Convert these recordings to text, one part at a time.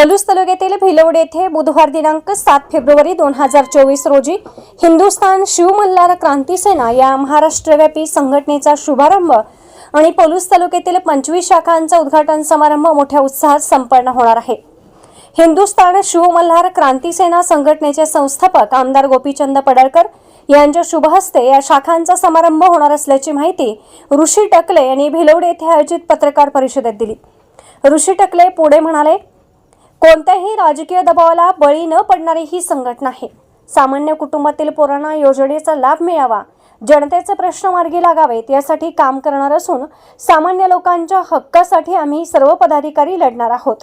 पलूस तालुक्यातील भिलवड येथे बुधवार दिनांक सात फेब्रुवारी दोन हजार चोवीस रोजी हिंदुस्थान शिवमल्हार क्रांती सेना या महाराष्ट्रव्यापी संघटनेचा शुभारंभ आणि पलूस तालुक्यातील पंचवीस शाखांचा उद्घाटन समारंभ मोठ्या उत्साहात संपन्न होणार आहे. हिंदुस्थान शिवमल्हार क्रांती सेना संघटनेचे संस्थापक आमदार गोपीचंद पडळकर यांच्या शुभहस्ते या शाखांचा समारंभ होणार असल्याची माहिती ऋषी टकले यांनी भिलवड येथे आयोजित पत्रकार परिषदेत दिली. ऋषी टकले पुढे म्हणाले कोणत्याही राजकीय दबावाला बळी न पडणारी ही संघटना आहे. सामान्य कुटुंबातील पोरांना योजनेचा लाभ मिळावा जनतेचे प्रश्न मार्गी लागावेत यासाठी काम करणार असून सामान्य लोकांच्या हक्कासाठी आम्ही सर्व पदाधिकारी लढणार आहोत.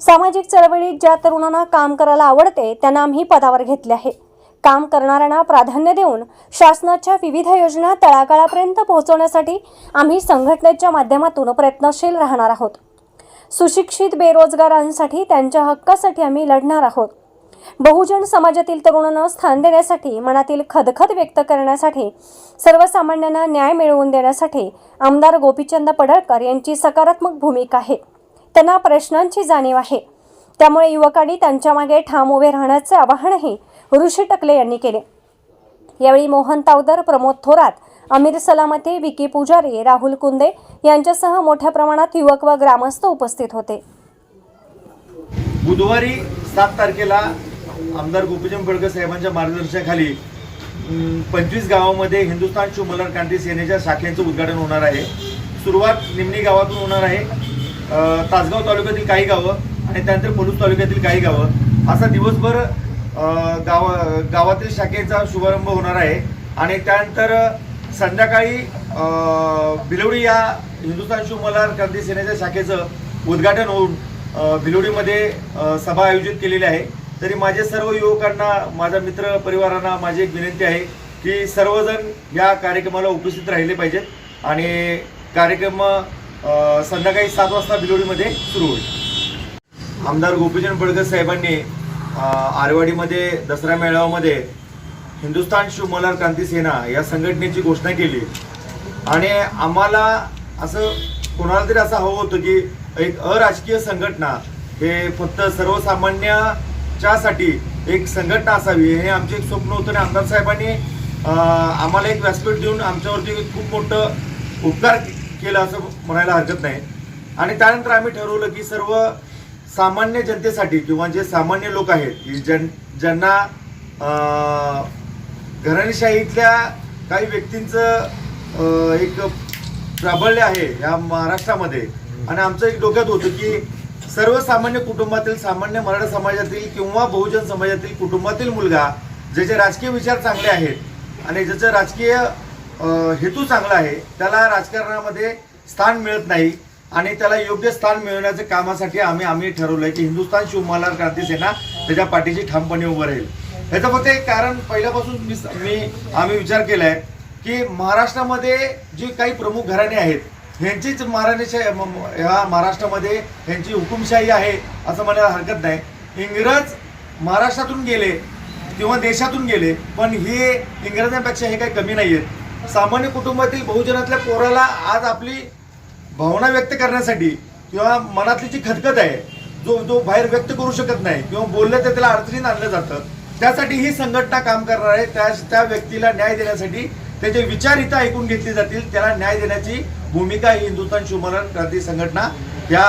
सामाजिक चळवळीत ज्या तरुणांना काम करायला आवडते त्यांना आम्ही पदावर घेतले आहे. काम करणाऱ्यांना प्राधान्य देऊन शासनाच्या विविध योजना तळागाळापर्यंत पोहोचवण्यासाठी आम्ही संघटनेच्या माध्यमातून प्रयत्नशील राहणार आहोत. सुशिक्षित बेरोजगारांसाठी त्यांच्या हक्कासाठी आम्ही लढणार आहोत. बहुजन समाजातील तरुणांना स्थान देण्यासाठी मनातील खदखद व्यक्त करण्यासाठी सर्वसामान्यांना न्याय मिळवून देण्यासाठी आमदार गोपीचंद पडळकर यांची सकारात्मक भूमिका आहे. त्यांना प्रश्नांची जाणीव आहे. त्यामुळे युवकांनी त्यांच्या मागे ठाम उभे राहण्याचे आवाहनही ऋषी टकले यांनी केले. यावेळी मोहन तावदर प्रमोद थोरात अमीर सलामती विकी पुजारी राहुल कुंदे यांच्यासह मोठ्या प्रमाणात युवक व ग्रामस्थ उपस्थित होते. बुधवारी सात तारखेला आमदार गोपीचंद पडकर साहेबांच्या मार्गदर्शनाखाली पंचवीस गावामध्ये हिंदुस्थान शिवमल्हार क्रांती सेनेच्या शाखेचं उद्घाटन होणार आहे. सुरुवात निमणी गावातून होणार आहे. तासगाव तालुक्यातील काही गावं आणि त्यानंतर पलूस तालुक्यातील काही गावं. असा दिवसभर गाव गावातील शाखेचा शुभारंभ होणार आहे. आणि त्यानंतर संध्याकाळी अं, भिलवडी या हिंदुस्थान शिवमल्हार क्रांती सेनेच्या शाखेचं उद्घाटन होऊन भिलोडीमध्ये सभा आयोजित केलेली आहे. तरी माझे सर्व युवकांना माझ्या मित्र परिवारांना माझी एक विनंती आहे की सर्वजण या कार्यक्रमाला उपस्थित राहिले पाहिजेत. आणि कार्यक्रम संध्याकाळी सात वाजता भिलोडीमध्ये सुरू होईल. आमदार गोपीचंद पडकर साहेबांनी आरवाडीमध्ये दसरा मेळाव्यामध्ये हिंदुस्थान शिवमल्हार क्रांती सेना या संघटनेची घोषणा केली. आणि आम्हाला असं कोणाला तरी असं हवं होतं की एक अराजकीय संघटना हे फक्त सर्वसामान्याच्यासाठी एक संघटना असावी हे आमचे एक स्वप्न होतं. आणि आमदार साहेबांनी आम्हाला एक व्यासपीठ देऊन आमच्यावरती खूप मोठं उपकार केलं असं म्हणायला हरकत नाही. आणि त्यानंतर आम्ही ठरवलं की सर्व सामान्य जनतेसाठी किंवा जे सामान्य लोक आहेत की ज्यां ज्यांना घराणीशाहीतल्या घराणेशाहीतल्या काही व्यक्तींचं एक प्राबल्य आहे या महाराष्ट्रामध्ये. आणि आमचं एक डोक्यात होतं की सर्वसामान्य कुटुंबातील सामान्य मराठा समाजातील किंवा बहुजन समाजातील कुटुंबातील मुलगा ज्याचे राजकीय विचार चांगले आहेत आणि ज्याचं राजकीय हेतू चांगला आहे त्याला राजकारणामध्ये स्थान मिळत नाही. आणि त्याला योग्य स्थान मिळवण्याच्या कामासाठी आम्ही आम्ही ठरवलंय की हिंदुस्थान शिवमहार क्रांती सेना त्याच्या पाठीशी ठामपणे उभं राहील. याचं फक्त एक कारण पहिल्यापासून मी मी आम्ही विचार केलाय की महाराष्ट्रामध्ये जी काही प्रमुख घराणे आहेत ह्यांचीच महाराणीशाही ह्या महाराष्ट्रामध्ये ह्यांची हुकुमशाही आहे असं म्हणायला हरकत नाही. इंग्रज महाराष्ट्रातून गेले किंवा देशातून गेले पण हे इंग्रजांपेक्षा हे काही कमी नाही आहेत सामान्य कुटुंबातील बहुजनातल्या पोराला आज आपली भावना व्यक्त करण्यासाठी किंवा मनातली जी खतखत आहे जो जो बाहेर व्यक्त करू शकत नाही किंवा बोललं तर त्याला अडचणीत आणलं जातं त्यासाठी ही संघटना काम करणार आहे. त्या त्या व्यक्तीला न्याय देण्यासाठी त्याचे विचार इथं ऐकून घेतले जातील त्याला न्याय देण्याची भूमिका ही हिंदुस्थान शिवमरण क्रांती संघटना या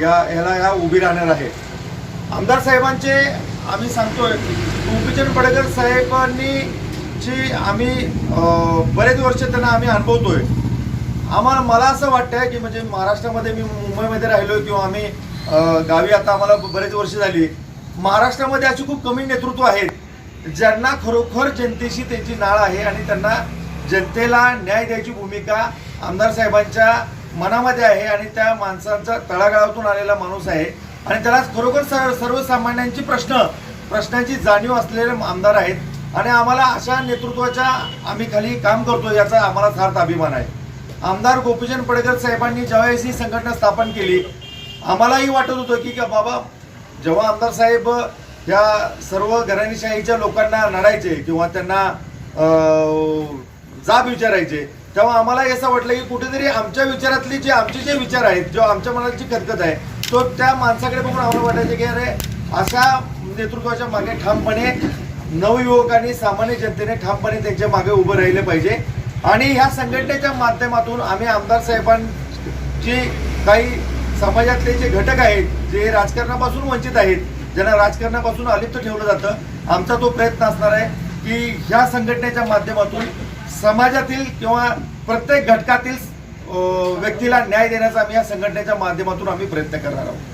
या ह्याला या उभी राहणार आहे. आमदार साहेबांचे आम्ही सांगतोय गोपीचंद पडकर साहेबांनी जी आम्ही बरेच वर्ष त्यांना आम्ही अनुभवतोय. आम्हाला मला असं वाटतंय की म्हणजे महाराष्ट्रामध्ये मी मुंबईमध्ये राहिलो किंवा आम्ही गावी आता आम्हाला बरेच वर्ष झाली. महाराष्ट्रामध्ये अशी खूप कमी नेतृत्व आहेत ज्यांना खरोखर जनतेशी त्यांची नाळ आहे आणि त्यांना जनतेला न्याय द्यायची भूमिका आमदार साहेबांच्या मनामध्ये आहे आणि त्या माणसांचा तळागाळातून आलेला माणूस आहे. आणि त्याला खरोखर सर्व सर्वसामान्यांची प्रश्न प्रश्नांची जाणीव असलेले आमदार आहेत. आणि आम्हाला अशा नेतृत्वाच्या आम्ही खाली काम करतो याचा आम्हाला सार्थ अभिमान आहे. आमदार गोपीचंद पडकर साहेबांनी ज्यावेळेस ही संघटना स्थापन केली आम्हालाही वाटत होतं की का बाबा जेव्हा आमदार साहेब या सर्व घराणीशाहीच्या लोकांना लढायचे किंवा त्यांना जाब विचारायचे तेव्हा आम्हाला असं वाटलं की कुठेतरी आमच्या विचारातले जे आमचे जे विचार आहेत जो आमच्या मनाची खदखत आहे तो त्या माणसाकडे बघून आम्हाला वाटायचं की अरे अशा नेतृत्वाच्या मागे ठामपणे नवयुवकांनी सामान्य जनतेने ठामपणे त्यांच्या मागे उभं राहिले पाहिजे. आणि ह्या संघटनेच्या माध्यमातून आम्ही आमदार साहेबांची काही समाजातले जे घटक आहेत जे राजकारणापासून वंचित आहेत ज्यांना राजकारणापासून अलिप्त ठेवलं जातं आमचा तो प्रयत्न असणार आहे की ह्या संघटनेच्या माध्यमातून समाजातील किंवा प्रत्येक घटकातील व्यक्तीला न्याय देण्याचा आम्ही या संघटनेच्या माध्यमातून आम्ही प्रयत्न करणार आहोत.